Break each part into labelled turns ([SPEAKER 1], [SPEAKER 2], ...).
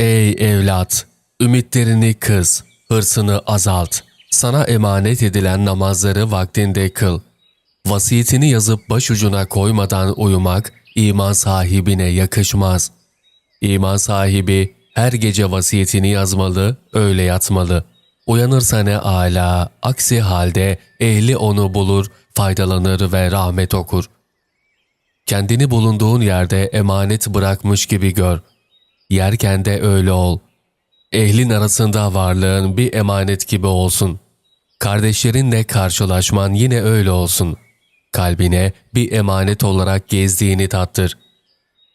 [SPEAKER 1] Ey evlat! Ümitlerini kız, hırsını azalt. Sana emanet edilen namazları vaktinde kıl. Vasiyetini yazıp başucuna koymadan uyumak iman sahibine yakışmaz. İman sahibi her gece vasiyetini yazmalı, öyle yatmalı. Uyanırsa ne âlâ, aksi halde ehli onu bulur, faydalanır ve rahmet okur. Kendini bulunduğun yerde emanet bırakmış gibi gör. Yerken de öyle ol. Ehlin arasında varlığın bir emanet gibi olsun. Kardeşlerinle karşılaşman yine öyle olsun. Kalbine bir emanet olarak gezdiğini tattır.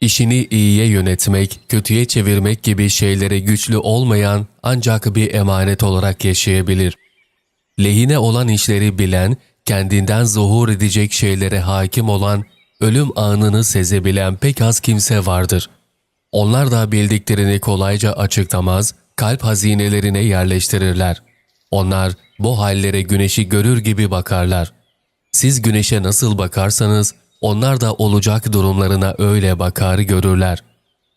[SPEAKER 1] İşini iyiye yönetmek, kötüye çevirmek gibi şeylere güçlü olmayan ancak bir emanet olarak yaşayabilir. Lehine olan işleri bilen, kendinden zuhur edecek şeylere hakim olan, ölüm anını sezebilen pek az kimse vardır. Onlar da bildiklerini kolayca açıklamaz, kalp hazinelerine yerleştirirler. Onlar bu hallere güneşi görür gibi bakarlar. Siz güneşe nasıl bakarsanız onlar da olacak durumlarına öyle bakar görürler.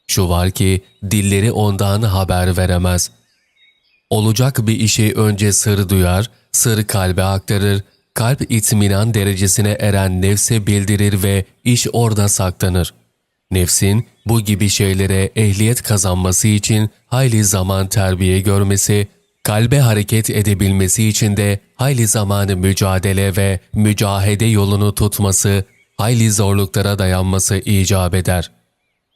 [SPEAKER 1] Şu var ki dilleri ondan haber veremez. Olacak bir işi önce sır duyar, sır kalbe aktarır, kalp itminan derecesine eren nefse bildirir ve iş orada saklanır. Nefsin bu gibi şeylere ehliyet kazanması için hayli zaman terbiye görmesi, kalbe hareket edebilmesi için de hayli zamanı mücadele ve mücahede yolunu tutması, hayli zorluklara dayanması icap eder.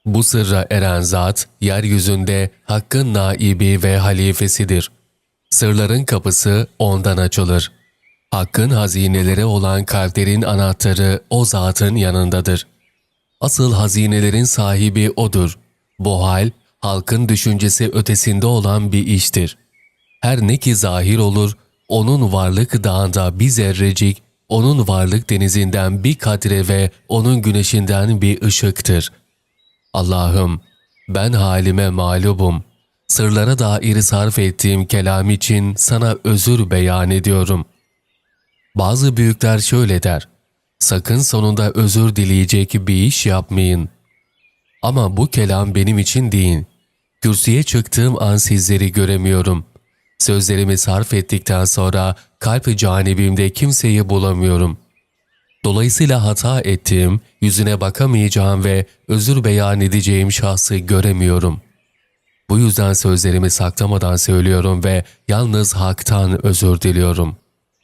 [SPEAKER 1] Bu sırra eren zat, yeryüzünde Hakk'ın naibi ve halifesidir. Sırların kapısı ondan açılır. Hakk'ın hazineleri olan kalplerin anahtarı o zatın yanındadır. Asıl hazinelerin sahibi O'dur. Bu hal, halkın düşüncesi ötesinde olan bir iştir. Her ne ki zahir olur, O'nun varlık dağında bir zerrecik, O'nun varlık denizinden bir kadre ve O'nun güneşinden bir ışıktır. Allah'ım, ben halime mağlubum. Sırlara dair sarf ettiğim kelam için sana özür beyan ediyorum. Bazı büyükler şöyle der. Sakın sonunda özür dileyecek bir iş yapmayın. Ama bu kelam benim için değil. Kürsüye çıktığım an sizleri göremiyorum. Sözlerimi sarf ettikten sonra kalp canibimde kimseyi bulamıyorum. Dolayısıyla hata ettiğim, yüzüne bakamayacağım ve özür beyan edeceğim şahsı göremiyorum. Bu yüzden sözlerimi saklamadan söylüyorum ve yalnız haktan özür diliyorum.''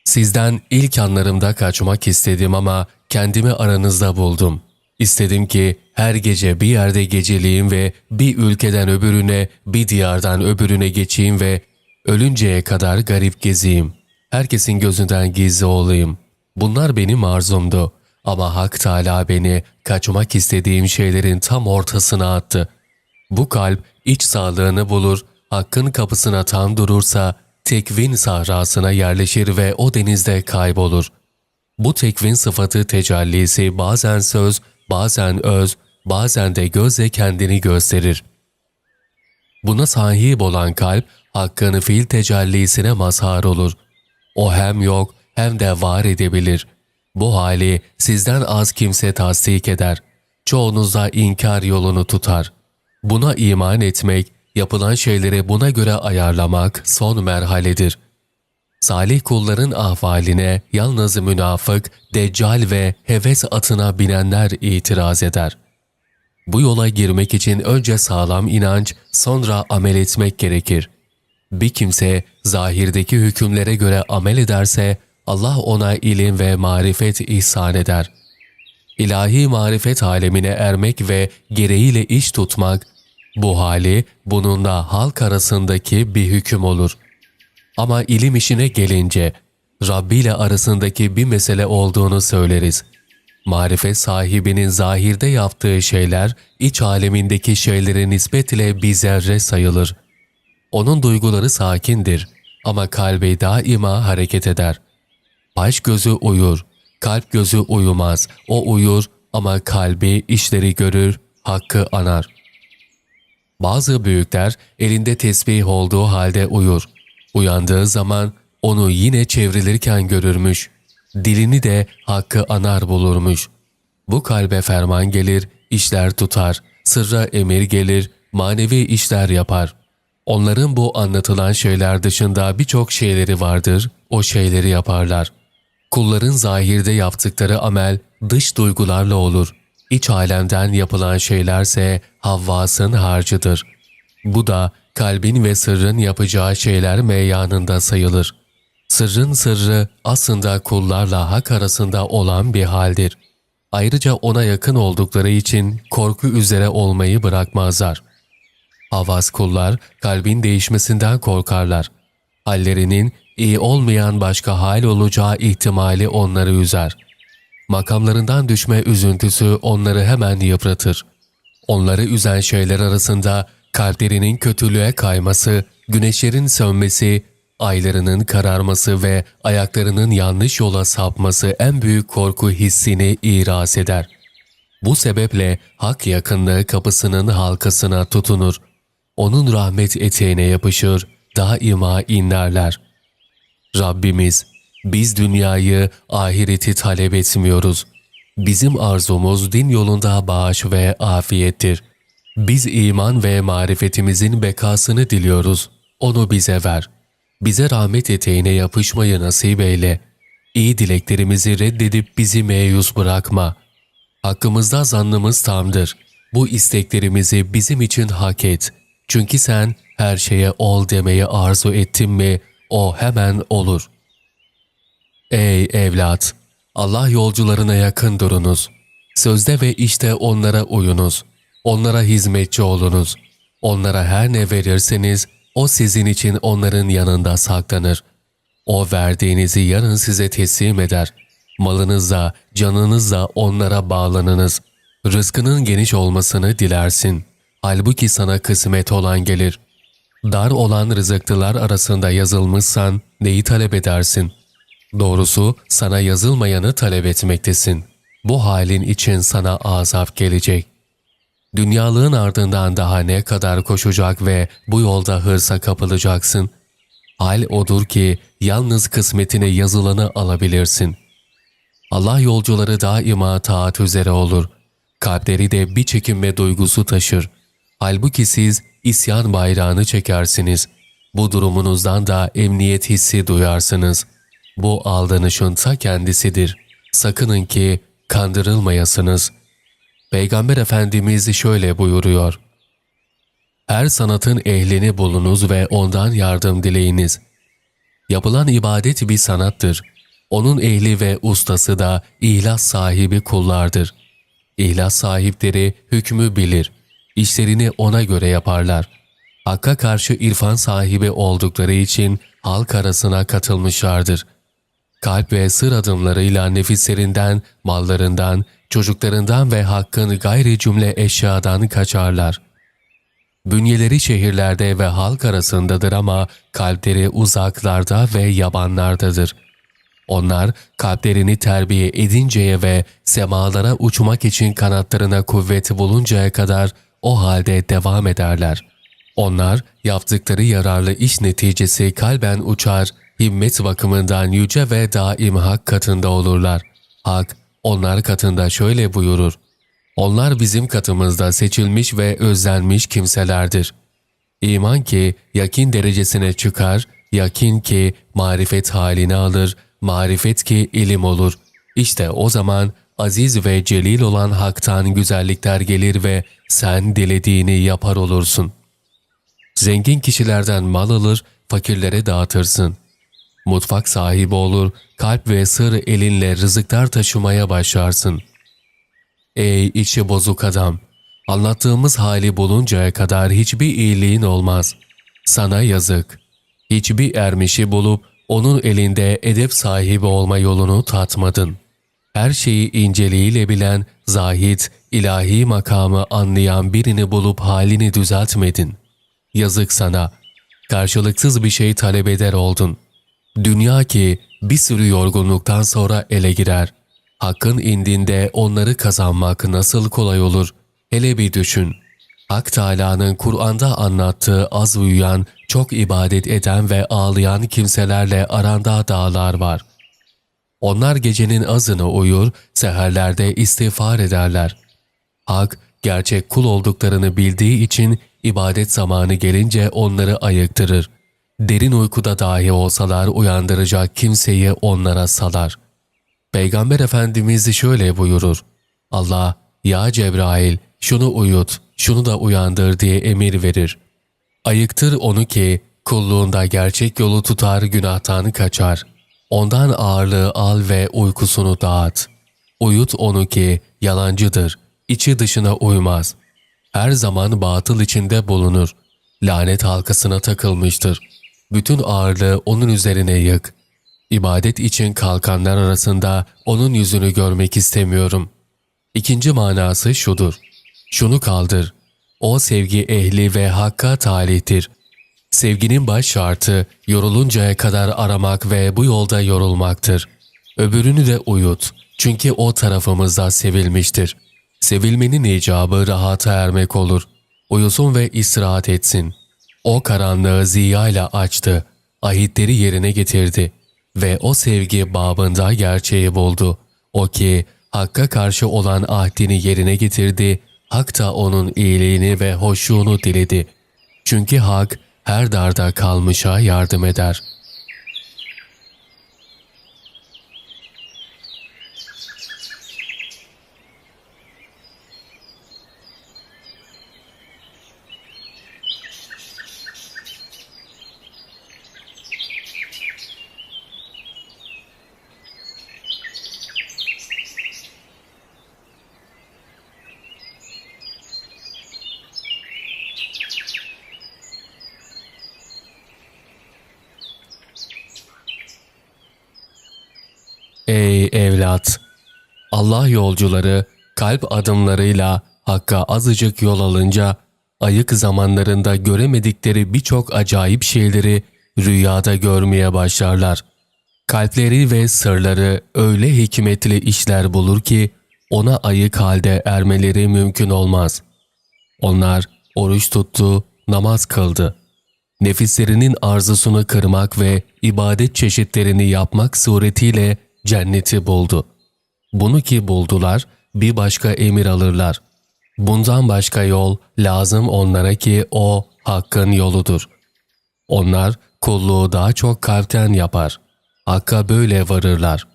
[SPEAKER 1] Sizden ilk anlarımda kaçmak istedim ama kendimi aranızda buldum. İstedim ki her gece bir yerde geceleyeyim ve bir ülkeden öbürüne, bir diyardan öbürüne geçeyim ve ölünceye kadar garip gezeyim. Herkesin gözünden gizli olayım. Bunlar benim arzumdu. Ama Hak Teala beni kaçmak istediğim şeylerin tam ortasına attı. Bu kalp iç sağlığını bulur, Hakkın kapısına tam durursa tekvin sahrasına yerleşir ve o denizde kaybolur. Bu tekvin sıfatı tecellisi bazen söz, bazen öz, bazen de gözle kendini gösterir. Buna sahip olan kalp, hakkını fiil tecellisine mazhar olur. O hem yok hem de var edebilir. Bu hali sizden az kimse tasdik eder. Çoğunuzda inkar yolunu tutar. Buna iman etmek, yapılan şeyleri buna göre ayarlamak son merhaledir. Salih kulların ahvaline yalnız münafık, deccal ve heves atına binenler itiraz eder. Bu yola girmek için önce sağlam inanç, sonra amel etmek gerekir. Bir kimse zahirdeki hükümlere göre amel ederse Allah ona ilim ve marifet ihsan eder. İlahi marifet alemine ermek ve gereğiyle iş tutmak bu hali bununla halk arasındaki bir hüküm olur. Ama ilim işine gelince Rabbi ile arasındaki bir mesele olduğunu söyleriz. Marifet sahibinin zahirde yaptığı şeyler iç alemindeki şeylere nispetle bir zerre sayılır. Onun duyguları sakindir ama kalbi daima hareket eder. Baş gözü uyur, kalp gözü uyumaz. O uyur ama kalbi işleri görür, hakkı anar.'' Bazı büyükler elinde tesbih olduğu halde uyur. Uyandığı zaman onu yine çevrilirken görürmüş. Dilini de hakkı anar bulurmuş. Bu kalbe ferman gelir, işler tutar, sırra emir gelir, manevi işler yapar. Onların bu anlatılan şeyler dışında birçok şeyleri vardır, o şeyleri yaparlar. Kulların zahirde yaptıkları amel dış duygularla olur. İç alemden yapılan şeylerse Havvas'ın harcıdır. Bu da kalbin ve sırrın yapacağı şeyler meyanında sayılır. Sırrın sırrı aslında kullarla hak arasında olan bir haldir. Ayrıca ona yakın oldukları için korku üzere olmayı bırakmazlar. Havas kullar kalbin değişmesinden korkarlar. Hallerinin iyi olmayan başka hal olacağı ihtimali onları üzer. Makamlarından düşme üzüntüsü onları hemen yıpratır. Onları üzen şeyler arasında kalplerinin kötülüğe kayması, güneşlerin sönmesi, aylarının kararması ve ayaklarının yanlış yola sapması en büyük korku hissini iras eder. Bu sebeple hak yakınlığı kapısının halkasına tutunur. Onun rahmet eteğine yapışır, daima inlerler. Rabbimiz, biz dünyayı, ahireti talep etmiyoruz. Bizim arzumuz din yolunda bağış ve afiyettir. Biz iman ve marifetimizin bekasını diliyoruz. Onu bize ver. Bize rahmet eteğine yapışmayı nasip eyle. İyi dileklerimizi reddedip bizi meyus bırakma. Hakkımızda zannımız tamdır. Bu isteklerimizi bizim için hak et. Çünkü sen her şeye ol demeyi arzu ettin mi, o hemen olur. Ey evlat! Allah yolcularına yakın durunuz. Sözde ve işte onlara uyunuz. Onlara hizmetçi olunuz. Onlara her ne verirseniz o sizin için onların yanında saklanır. O verdiğinizi yarın size teslim eder. Malınızla, canınızla onlara bağlanınız. Rızkının geniş olmasını dilersin. Halbuki sana kısmet olan gelir. Dar olan rızıklılar arasında yazılmışsan neyi talep edersin? Doğrusu sana yazılmayanı talep etmektesin. Bu halin için sana azap gelecek. Dünyalığın ardından daha ne kadar koşacak ve bu yolda hırsa kapılacaksın? Hal odur ki yalnız kısmetine yazılanı alabilirsin. Allah yolcuları daima taat üzere olur. Kalpleri de bir çekinme duygusu taşır. Halbuki siz isyan bayrağını çekersiniz. Bu durumunuzdan da emniyet hissi duyarsınız. Bu aldanışın ta kendisidir. Sakının ki kandırılmayasınız.'' Peygamber Efendimiz şöyle buyuruyor. Her sanatın ehlini bulunuz ve ondan yardım dileyiniz. Yapılan ibadet bir sanattır. Onun ehli ve ustası da ihlas sahibi kullardır. İhlas sahipleri hükmü bilir. İşlerini ona göre yaparlar. Hakka karşı irfan sahibi oldukları için halk arasına katılmışlardır. Kalp ve sır adımlarıyla nefislerinden, mallarından, çocuklarından ve hakkın gayri cümle eşyadan kaçarlar. Bünyeleri şehirlerde ve halk arasındadır ama kalpleri uzaklarda ve yabanlardadır. Onlar kalplerini terbiye edinceye ve semalara uçmak için kanatlarına kuvvet buluncaya kadar o halde devam ederler. Onlar yaptıkları yararlı iş neticesi kalben uçar, himmet bakımından yüce ve daim hak katında olurlar. Hak, onlar katında şöyle buyurur. Onlar bizim katımızda seçilmiş ve özlenmiş kimselerdir. İman ki yakin derecesine çıkar, yakin ki marifet halini alır, marifet ki ilim olur. İşte o zaman aziz ve celil olan haktan güzellikler gelir ve sen dilediğini yapar olursun. Zengin kişilerden mal alır, fakirlere dağıtırsın. Mutfak sahibi olur, kalp ve sır elinle rızıklar taşımaya başlarsın. Ey içi bozuk adam! Anlattığımız hali buluncaya kadar hiçbir iyiliğin olmaz. Sana yazık. Hiçbir ermişi bulup onun elinde edep sahibi olma yolunu tatmadın. Her şeyi inceliğiyle bilen, zahit, ilahi makamı anlayan birini bulup halini düzeltmedin. Yazık sana. Karşılıksız bir şey talep eder oldun.'' Dünya ki bir sürü yorgunluktan sonra ele girer. Hakkın indinde onları kazanmak nasıl kolay olur? Hele bir düşün. Hak Teâlâ'nın Kur'an'da anlattığı az uyuyan, çok ibadet eden ve ağlayan kimselerle aranda dağlar var. Onlar gecenin azını uyur, seherlerde istiğfar ederler. Hak, gerçek kul olduklarını bildiği için ibadet zamanı gelince onları ayıktırır. Derin uykuda dahi olsalar uyandıracak kimseyi onlara salar. Peygamber Efendimiz şöyle buyurur. Allah, ya Cebrail şunu uyut, şunu da uyandır diye emir verir. Ayıktır onu ki kulluğunda gerçek yolu tutar günahtan kaçar. Ondan ağırlığı al ve uykusunu dağıt. Uyut onu ki yalancıdır, içi dışına uymaz. Her zaman batıl içinde bulunur. Lanet halkasına takılmıştır. Bütün ağırlığı onun üzerine yık. İbadet için kalkanlar arasında onun yüzünü görmek istemiyorum. İkinci manası şudur. Şunu kaldır. O sevgi ehli ve hakka talihtir. Sevginin baş şartı yoruluncaya kadar aramak ve bu yolda yorulmaktır. Öbürünü de uyut. Çünkü o tarafımızda sevilmiştir. Sevilmenin icabı rahata ermek olur. Uyusun ve istirahat etsin. O karanlığı ziyayla açtı. Ahitleri yerine getirdi. Ve o sevgi babında gerçeği buldu. O ki Hakk'a karşı olan ahdini yerine getirdi. Hak da onun iyiliğini ve hoşluğunu diledi. Çünkü Hak her darda kalmışa yardım eder. Ey evlat! Allah yolcuları kalp adımlarıyla Hakk'a azıcık yol alınca ayık zamanlarında göremedikleri birçok acayip şeyleri rüyada görmeye başlarlar. Kalpleri ve sırları öyle hikmetli işler bulur ki ona ayık halde ermeleri mümkün olmaz. Onlar oruç tuttu, namaz kıldı. Nefislerinin arzusunu kırmak ve ibadet çeşitlerini yapmak suretiyle cenneti buldu. Bunu ki buldular, bir başka emir alırlar. Bundan başka yol lazım onlara ki o hakkın yoludur. Onlar kulluğu daha çok kalpten yapar. Hakka böyle varırlar.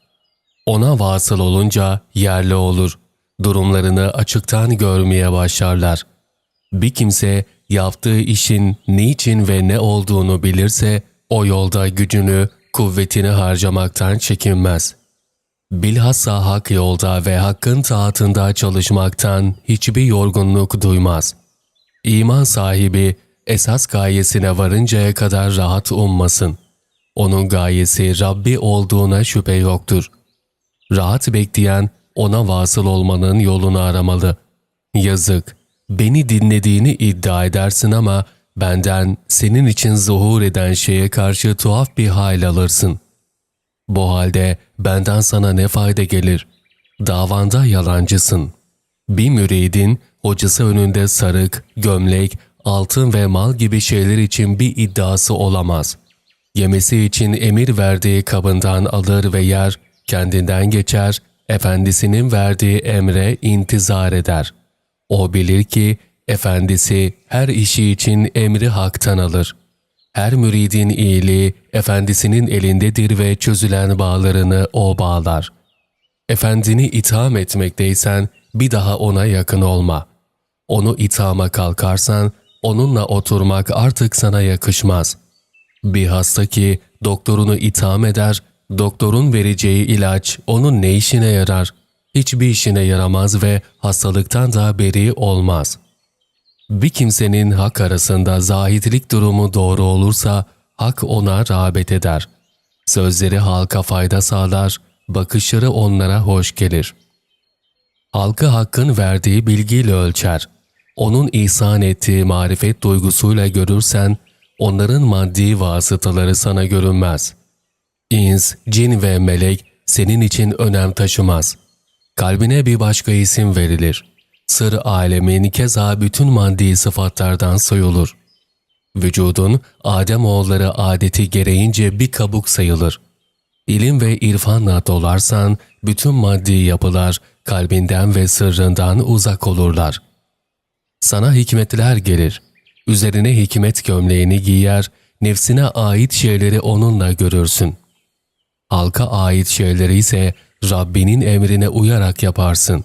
[SPEAKER 1] Ona vasıl olunca yerli olur. Durumlarını açıktan görmeye başlarlar. Bir kimse yaptığı işin niçin ve ne olduğunu bilirse o yolda gücünü, kuvvetini harcamaktan çekinmez. Bilhassa hak yolda ve hakkın taatında çalışmaktan hiçbir yorgunluk duymaz. İman sahibi esas gayesine varıncaya kadar rahat ummasın. Onun gayesi Rabbi olduğuna şüphe yoktur. Rahat bekleyen ona vasıl olmanın yolunu aramalı. Yazık, beni dinlediğini iddia edersin ama benden senin için zuhur eden şeye karşı tuhaf bir hal alırsın. Bu halde benden sana ne fayda gelir? Davanda yalancısın. Bir müridin hocası önünde sarık, gömlek, altın ve mal gibi şeyler için bir iddiası olamaz. Yemesi için emir verdiği kabından alır ve yer, kendinden geçer, efendisinin verdiği emre intizar eder. O bilir ki efendisi her işi için emri haktan alır. Her müridin iyiliği efendisinin elindedir ve çözülen bağlarını o bağlar. Efendini itham etmekteysen bir daha ona yakın olma. Onu ithama kalkarsan onunla oturmak artık sana yakışmaz. Bir hasta ki doktorunu itham eder, doktorun vereceği ilaç onun ne işine yarar? Hiçbir işine yaramaz ve hastalıktan da beri olmaz. Bir kimsenin hak arasında zahitlik durumu doğru olursa hak ona rağbet eder. Sözleri halka fayda sağlar, bakışları onlara hoş gelir. Halkı hakkın verdiği bilgiyle ölçer. Onun ihsan ettiği marifet duygusuyla görürsen, onların maddi vasıtaları sana görünmez. İns, cin ve melek senin için önem taşımaz. Kalbine bir başka isim verilir. Sır alemin keza bütün maddi sıfatlardan soyulur. Vücudun Adem oğulları adeti gereğince bir kabuk sayılır. İlim ve irfanla dolarsan bütün maddi yapılar kalbinden ve sırrından uzak olurlar. Sana hikmetler gelir. Üzerine hikmet gömleğini giyer, nefsine ait şeyleri onunla görürsün. Halka ait şeyleri ise Rabbinin emrine uyarak yaparsın.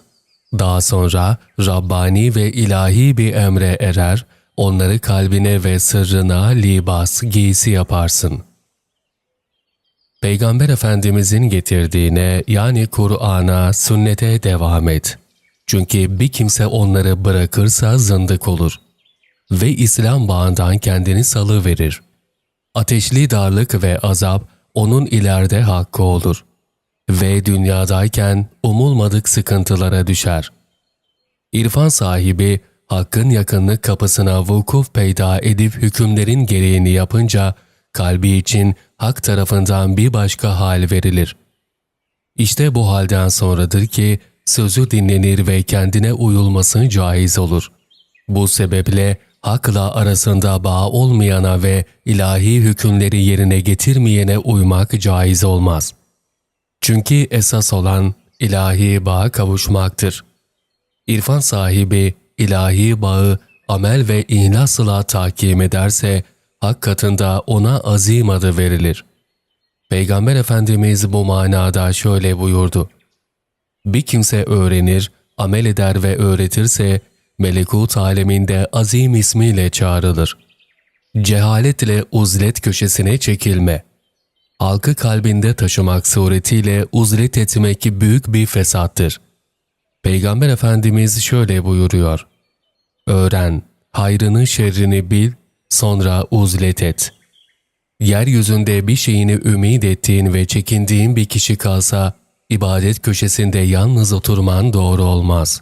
[SPEAKER 1] Daha sonra Rabbani ve ilahi bir emre erer, onları kalbine ve sırrına libas, giysi yaparsın. Peygamber Efendimizin getirdiğine yani Kur'an'a, sünnete devam et. Çünkü bir kimse onları bırakırsa zındık olur. Ve İslam bağından kendini salıverir. Ateşli darlık ve azap onun ileride hakkı olur. Ve dünyadayken umulmadık sıkıntılara düşer. İrfan sahibi hakkın yakınlık kapısına vukuf peyda edip hükümlerin gereğini yapınca kalbi için hak tarafından bir başka hal verilir. İşte bu halden sonradır ki sözü dinlenir ve kendine uyulması caiz olur. Bu sebeple hakla arasında bağ olmayana ve ilahi hükümleri yerine getirmeyene uymak caiz olmaz. Çünkü esas olan ilahi bağa kavuşmaktır. İrfan sahibi ilahi bağı amel ve ihlasla tahkim ederse hak katında ona azim adı verilir. Peygamber Efendimiz bu manada şöyle buyurdu. Bir kimse öğrenir, amel eder ve öğretirse melekut aleminde azim ismiyle çağrılır. Cehaletle uzlet köşesine çekilme. Halkı kalbinde taşımak suretiyle uzlet etmek büyük bir fesattır. Peygamber Efendimiz şöyle buyuruyor. Öğren, hayrını şerrini bil, sonra uzlet et. Yeryüzünde bir şeyini ümit ettiğin ve çekindiğin bir kişi kalsa, ibadet köşesinde yalnız oturman doğru olmaz.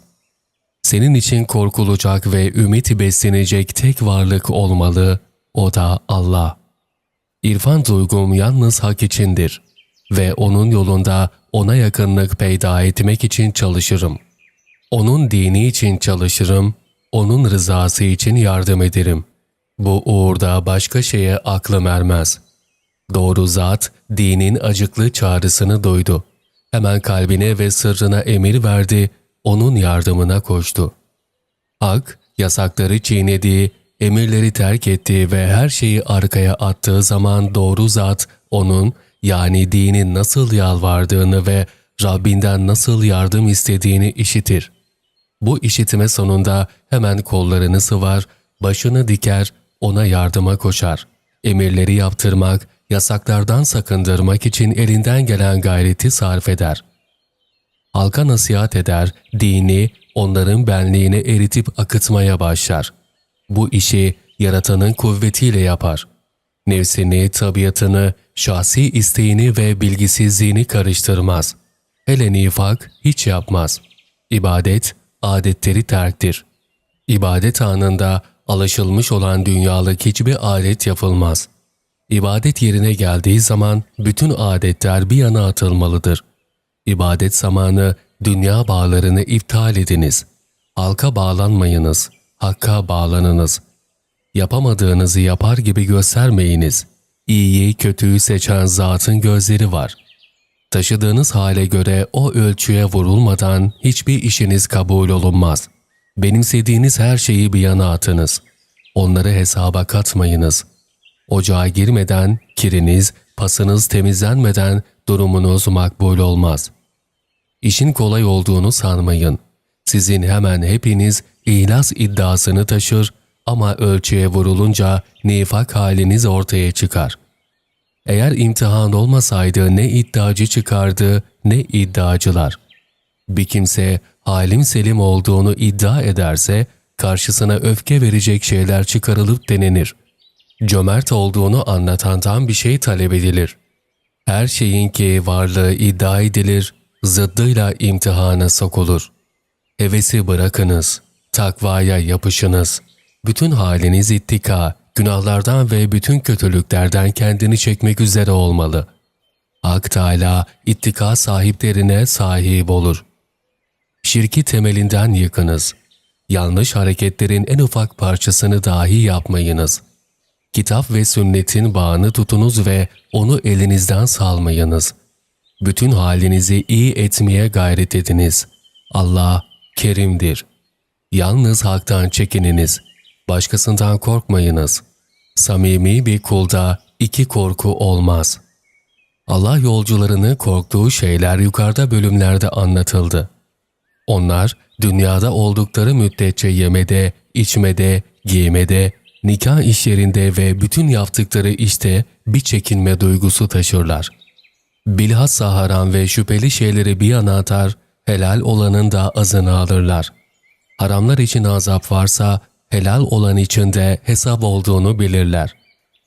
[SPEAKER 1] Senin için korkulacak ve ümit beslenecek tek varlık olmalı, o da Allah. İrfan duygum yalnız hak içindir ve onun yolunda ona yakınlık peyda etmek için çalışırım. Onun dini için çalışırım, onun rızası için yardım ederim. Bu uğurda başka şeye aklım ermez. Doğru zat dinin acıklı çağrısını duydu. Hemen kalbine ve sırrına emir verdi, onun yardımına koştu. Hak, yasakları çiğnediği, emirleri terk ettiği ve her şeyi arkaya attığı zaman doğru zat onun yani dinin nasıl yalvardığını ve Rabbinden nasıl yardım istediğini işitir. Bu işitme sonunda hemen kollarını sıvar, başını diker, ona yardıma koşar. Emirleri yaptırmak, yasaklardan sakındırmak için elinden gelen gayreti sarf eder. Halka nasihat eder, dini, onların benliğini eritip akıtmaya başlar. Bu işi yaratanın kuvvetiyle yapar. Nefsini, tabiatını, şahsi isteğini ve bilgisizliğini karıştırmaz. Hele nifak hiç yapmaz. İbadet, adetleri terktir. İbadet anında alışılmış olan dünyalık hiçbir adet yapılmaz. İbadet yerine geldiği zaman bütün adetler bir yana atılmalıdır. İbadet zamanı dünya bağlarını iptal ediniz. Halka bağlanmayınız, hakka bağlanınız. Yapamadığınızı yapar gibi göstermeyiniz. İyiyi kötüyü seçen zatın gözleri var. Taşıdığınız hale göre o ölçüye vurulmadan hiçbir işiniz kabul olunmaz. Benimsediğiniz her şeyi bir yana atınız. Onları hesaba katmayınız. Ocağa girmeden kiriniz, pasınız temizlenmeden durumunuz makbul olmaz. İşin kolay olduğunu sanmayın. Sizin hemen hepiniz ihlas iddiasını taşır ama ölçüye vurulunca nifak haliniz ortaya çıkar. Eğer imtihan olmasaydı ne iddiacı çıkardı ne iddiacılar. Bir kimse halim selim olduğunu iddia ederse karşısına öfke verecek şeyler çıkarılıp denenir. Cömert olduğunu anlatandan bir şey talep edilir. Her şeyin ki varlığı iddia edilir, zıddıyla imtihana sokulur. Hevesi bırakınız, takvaya yapışınız. Bütün haliniz ittika, günahlardan ve bütün kötülüklerden kendini çekmek üzere olmalı. Hak Teala ittika sahiplerine sahip olur. Şirki temelinden yıkınız. Yanlış hareketlerin en ufak parçasını dahi yapmayınız. Kitap ve sünnetin bağını tutunuz ve onu elinizden salmayınız. Bütün halinizi iyi etmeye gayret ediniz. Allah kerimdir. yalnız haktan çekininiz. Başkasından korkmayınız. Samimi bir kulda iki korku olmaz. Allah yolcularını korktuğu şeyler yukarıda bölümlerde anlatıldı. Onlar dünyada oldukları müddetçe yemede, içmede, giymede, nikah işlerinde ve bütün yaptıkları işte bir çekinme duygusu taşırlar. Bilhassa haram ve şüpheli şeyleri bir yana atar, helal olanın da azını alırlar. Haramlar için azap varsa helal olan için de hesap olduğunu bilirler.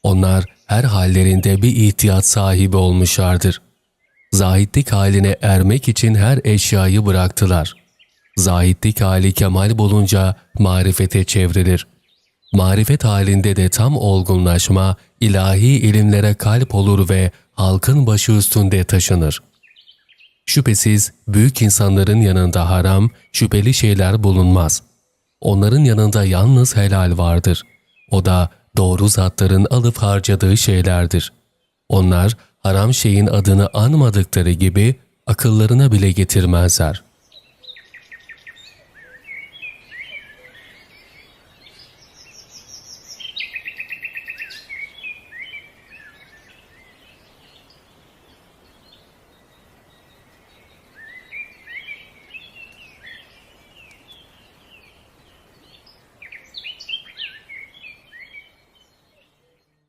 [SPEAKER 1] Onlar her hallerinde bir ihtiyat sahibi olmuşlardır. Zahitlik haline ermek için her eşyayı bıraktılar. Zahitlik hali kemal bulunca marifete çevrilir. Marifet halinde de tam olgunlaşma, ilahi ilimlere kalp olur ve halkın başı üstünde taşınır. Şüphesiz büyük insanların yanında haram, şüpheli şeyler bulunmaz. Onların yanında yalnız helal vardır. O da doğru zatların alıp harcadığı şeylerdir. Onlar haram şeyin adını anmadıkları gibi akıllarına bile getirmezler.